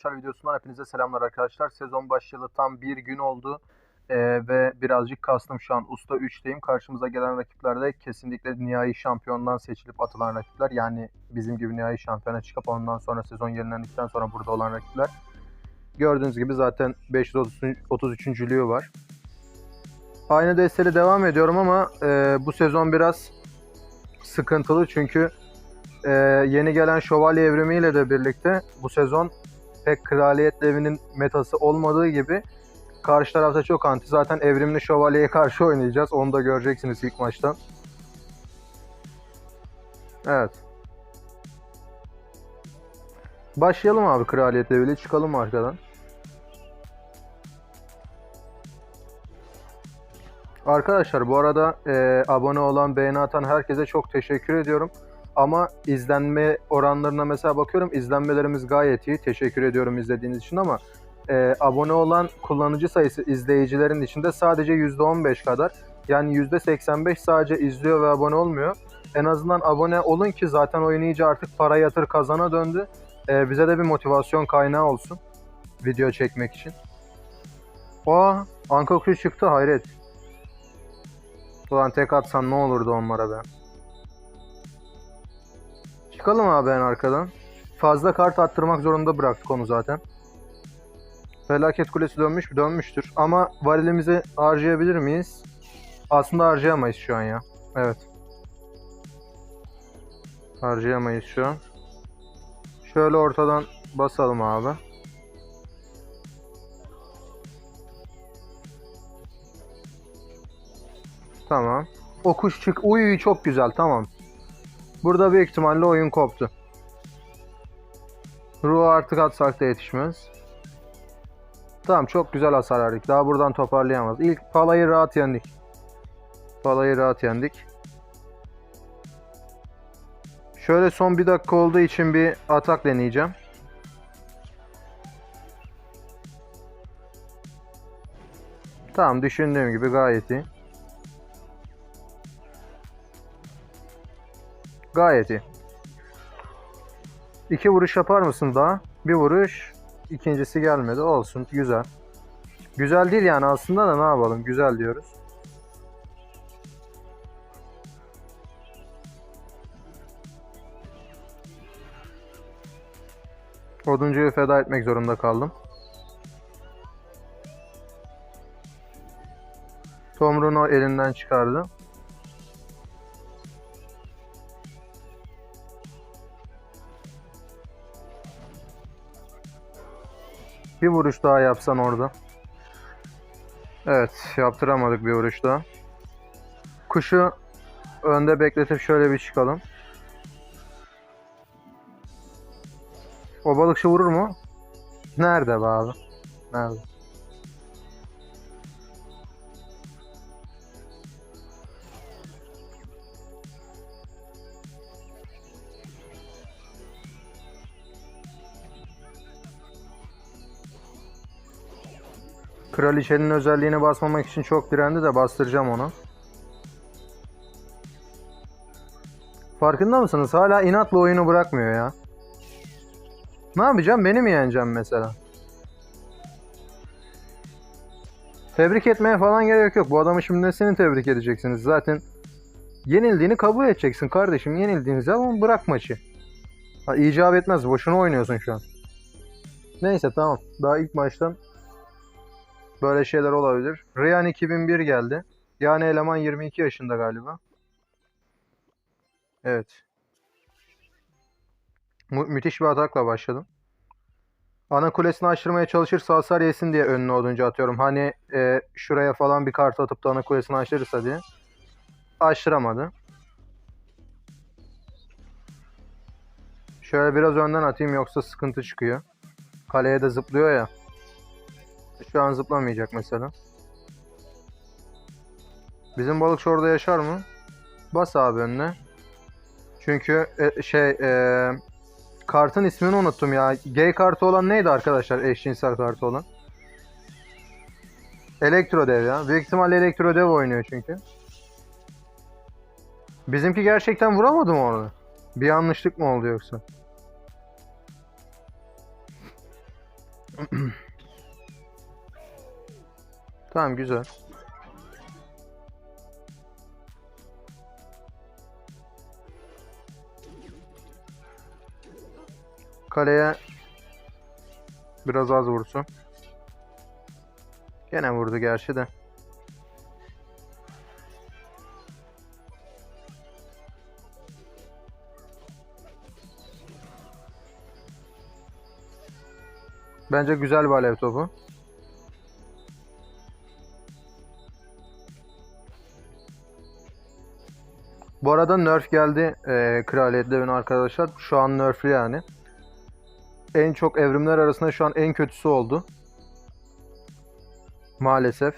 Arkadaşlar videosundan hepinize selamlar arkadaşlar. Sezon başlayalı tam bir gün oldu. Ee, ve birazcık kastım şu an Usta 3'teyim. Karşımıza gelen rakipler de kesinlikle nihai şampiyondan seçilip atılan rakipler. Yani bizim gibi nihai şampiyona çıkıp ondan sonra sezon yenilendikten sonra burada olan rakipler. Gördüğünüz gibi zaten 533. var. Aynı desteli devam ediyorum ama e, bu sezon biraz sıkıntılı çünkü e, yeni gelen şövalye evrimiyle de birlikte bu sezon pek kraliyet devinin metası olmadığı gibi karşı tarafta çok anti. Zaten evrimli şövalyeye karşı oynayacağız. Onu da göreceksiniz ilk maçtan. Evet. Başlayalım abi kraliyet deviyle. Çıkalım arkadan. Arkadaşlar bu arada e, abone olan, beğeni atan herkese çok teşekkür ediyorum. Ama izlenme oranlarına mesela bakıyorum izlenmelerimiz gayet iyi. Teşekkür ediyorum izlediğiniz için ama e, abone olan kullanıcı sayısı izleyicilerin içinde sadece %15 kadar. Yani %85 sadece izliyor ve abone olmuyor. En azından abone olun ki zaten oyun iyice artık para yatır kazana döndü. E, bize de bir motivasyon kaynağı olsun video çekmek için. Aa, Anka kuş çıktı hayret. Ulan tek atsan ne olurdu onlara be. Çıkalım abi en arkadan. Fazla kart attırmak zorunda bıraktık onu zaten. Felaket kulesi dönmüş mü? Dönmüştür. Ama varilimizi harcayabilir miyiz? Aslında harcayamayız şu an ya. Evet. Harcayamayız şu an. Şöyle ortadan basalım abi. Tamam. O kuş çık. Uy çok güzel tamam. Burada büyük ihtimalle oyun koptu. Ruh artık atsak da yetişmez. Tamam çok güzel hasar verdik. Daha buradan toparlayamaz. İlk palayı rahat yendik. Palayı rahat yendik. Şöyle son bir dakika olduğu için bir atak deneyeceğim. Tamam düşündüğüm gibi gayet iyi. Gayet iyi. İki vuruş yapar mısın daha? Bir vuruş. ikincisi gelmedi. Olsun. Güzel. Güzel değil yani aslında da ne yapalım. Güzel diyoruz. Oduncuyu feda etmek zorunda kaldım. Tomrun'u elinden çıkardı. Bir vuruş daha yapsan orada. Evet yaptıramadık bir vuruş daha. Kuşu önde bekletip şöyle bir çıkalım. O balıkçı vurur mu? Nerede be abi? Nerede? Kraliçenin özelliğini basmamak için çok direndi de bastıracağım onu. Farkında mısınız? Hala inatla oyunu bırakmıyor ya. Ne yapacağım? Beni mi yeneceğim mesela? Tebrik etmeye falan gerek yok. Bu adamı şimdi nesini tebrik edeceksiniz? Zaten yenildiğini kabul edeceksin kardeşim. Yenildiğiniz zaman bırak maçı. Ha, icap etmez. Boşuna oynuyorsun şu an. Neyse tamam. Daha ilk maçtan Böyle şeyler olabilir. Ryan 2001 geldi. Yani eleman 22 yaşında galiba. Evet. Mü müthiş bir atakla başladım. Ana kulesini açtırmaya çalışırsa hasar yesin diye önüne oduncu atıyorum. Hani e, şuraya falan bir kart atıp da ana kulesini açtırırsa diye. Açtıramadı. Şöyle biraz önden atayım yoksa sıkıntı çıkıyor. Kaleye de zıplıyor ya. Şu an zıplamayacak mesela. Bizim balıkçı orada yaşar mı? Bas abi önüne. Çünkü e, şey e, kartın ismini unuttum ya. Gay kartı olan neydi arkadaşlar? Eşcinsel kartı olan. Elektrodev ya. Büyük ihtimalle Elektrodev oynuyor çünkü. Bizimki gerçekten vuramadı mı orada? Bir yanlışlık mı oldu yoksa? Tamam güzel. Kaleye biraz az vursun. Gene vurdu gerçi de. Bence güzel bir alev topu. Bu arada nerf geldi e, Kraliyet Devin arkadaşlar. Şu an nerfli yani. En çok evrimler arasında şu an en kötüsü oldu. Maalesef.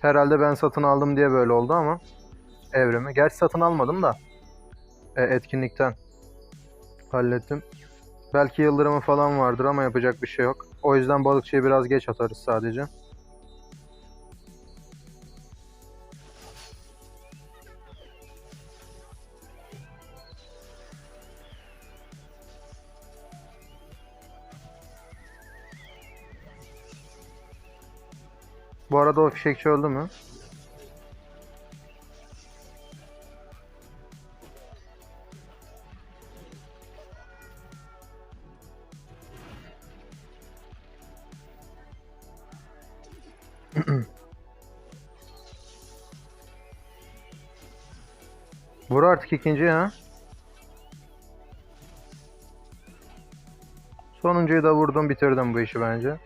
Herhalde ben satın aldım diye böyle oldu ama evrimi. Gerçi satın almadım da e, etkinlikten hallettim. Belki yıldırımı falan vardır ama yapacak bir şey yok. O yüzden balıkçıyı biraz geç atarız sadece. Bu arada o fişekçi öldü mü? Vur artık ikinci ha. Sonuncuyu da vurdum bitirdim bu işi bence.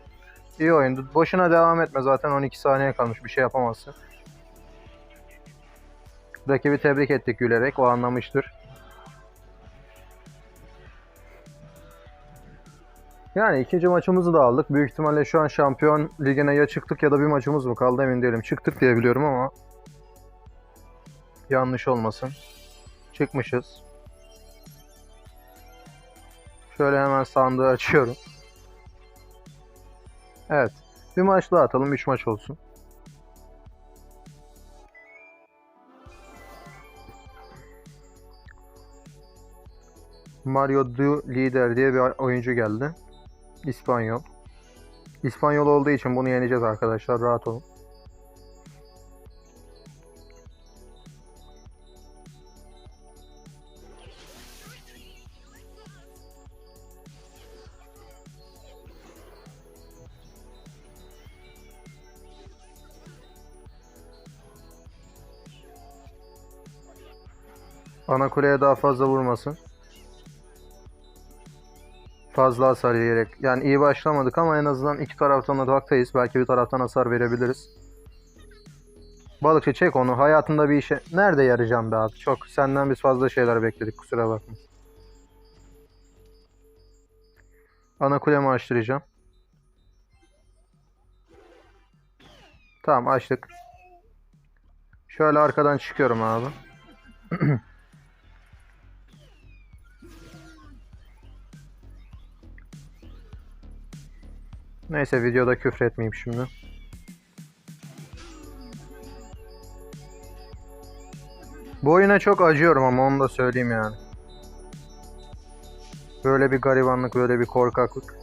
İyi oyundu. Boşuna devam etme zaten 12 saniye kalmış bir şey yapamazsın. Rakibi tebrik ettik gülerek o anlamıştır. Yani ikinci maçımızı da aldık. Büyük ihtimalle şu an şampiyon ligine ya çıktık ya da bir maçımız mı kaldı emin değilim. Çıktık diye biliyorum ama yanlış olmasın. Çıkmışız. Şöyle hemen sandığı açıyorum. Evet. Bir maç daha atalım. 3 maç olsun. Mario Du Lider diye bir oyuncu geldi. İspanyol. İspanyol olduğu için bunu yeneceğiz arkadaşlar. Rahat olun. Ana kuleye daha fazla vurmasın. Fazla hasar yiyerek. Yani iyi başlamadık ama en azından iki taraftan da haktayız. Belki bir taraftan hasar verebiliriz. Balıkçı çek onu. Hayatında bir işe... Nerede yarayacağım be abi? Çok senden biz fazla şeyler bekledik. Kusura bakma. Ana kulemi açtıracağım. Tamam açtık. Şöyle arkadan çıkıyorum abi. Neyse videoda küfür etmeyeyim şimdi. Bu oyuna çok acıyorum ama onu da söyleyeyim yani. Böyle bir garibanlık, böyle bir korkaklık.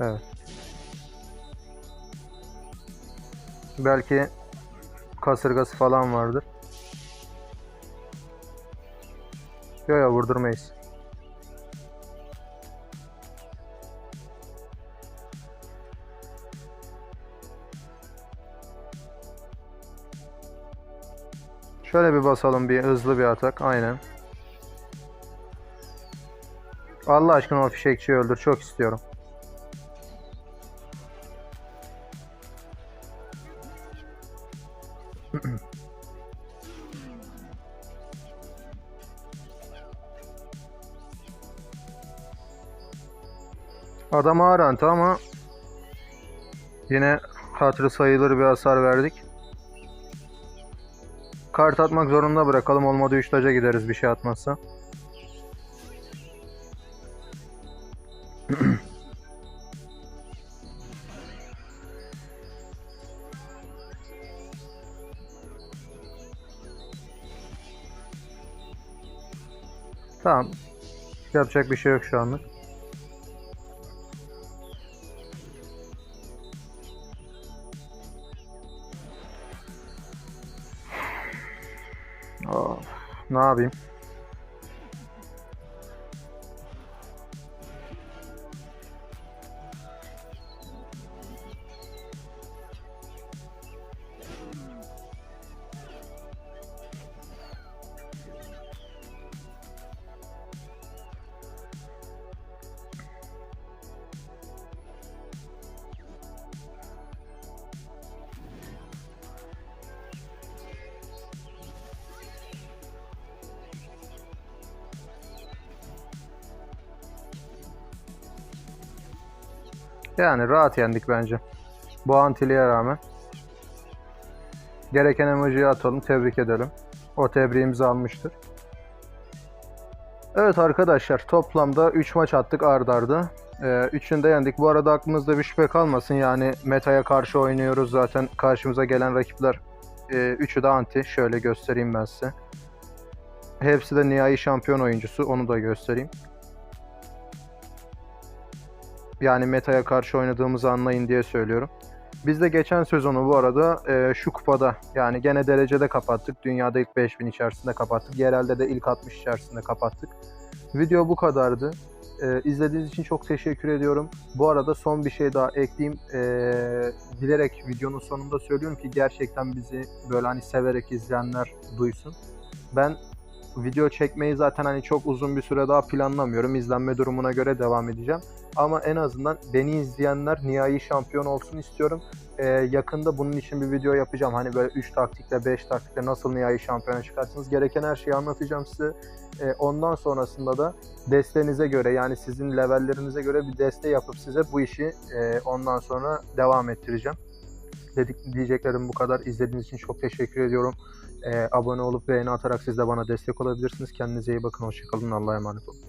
Evet. Belki kasırgası falan vardır. Yok yok vurdurmayız. Şöyle bir basalım bir hızlı bir atak. Aynen. Allah aşkına o fişekçiyi öldür. Çok istiyorum. Adam ağır antı ama yine hatırı sayılır bir hasar verdik. Kart atmak zorunda bırakalım. Olmadı 3 taca gideriz bir şey atmazsa. Tamam. Yapacak bir şey yok şu anlık. Ne yapayım? Yani rahat yendik bence. Bu antiliye rağmen. Gereken emojiyi atalım, tebrik edelim. O tebriğimizi almıştır. Evet arkadaşlar toplamda 3 maç attık ard arda. Ee, üçünü de yendik. Bu arada aklınızda bir şüphe kalmasın. Yani metaya karşı oynuyoruz zaten. Karşımıza gelen rakipler e, üçü de anti. Şöyle göstereyim ben size. Hepsi de nihai şampiyon oyuncusu. Onu da göstereyim. Yani metaya karşı oynadığımızı anlayın diye söylüyorum. Biz de geçen sezonu bu arada e, şu kupada yani gene derecede kapattık. Dünyada ilk 5000 içerisinde kapattık. Yerelde de ilk 60 içerisinde kapattık. Video bu kadardı. E, izlediğiniz için çok teşekkür ediyorum. Bu arada son bir şey daha ekleyeyim. E, bilerek videonun sonunda söylüyorum ki gerçekten bizi böyle hani severek izleyenler duysun. Ben video çekmeyi zaten hani çok uzun bir süre daha planlamıyorum. İzlenme durumuna göre devam edeceğim. Ama en azından beni izleyenler nihai şampiyon olsun istiyorum. Ee, yakında bunun için bir video yapacağım. Hani böyle 3 taktikle 5 taktikle nasıl nihai şampiyona çıkarsınız. Gereken her şeyi anlatacağım size. Ee, ondan sonrasında da desteğinize göre yani sizin levellerinize göre bir desteği yapıp size bu işi e, ondan sonra devam ettireceğim. Dedik diyeceklerim bu kadar. İzlediğiniz için çok teşekkür ediyorum. Ee, abone olup beğeni atarak siz de bana destek olabilirsiniz. Kendinize iyi bakın. Hoşçakalın. Allah'a emanet olun.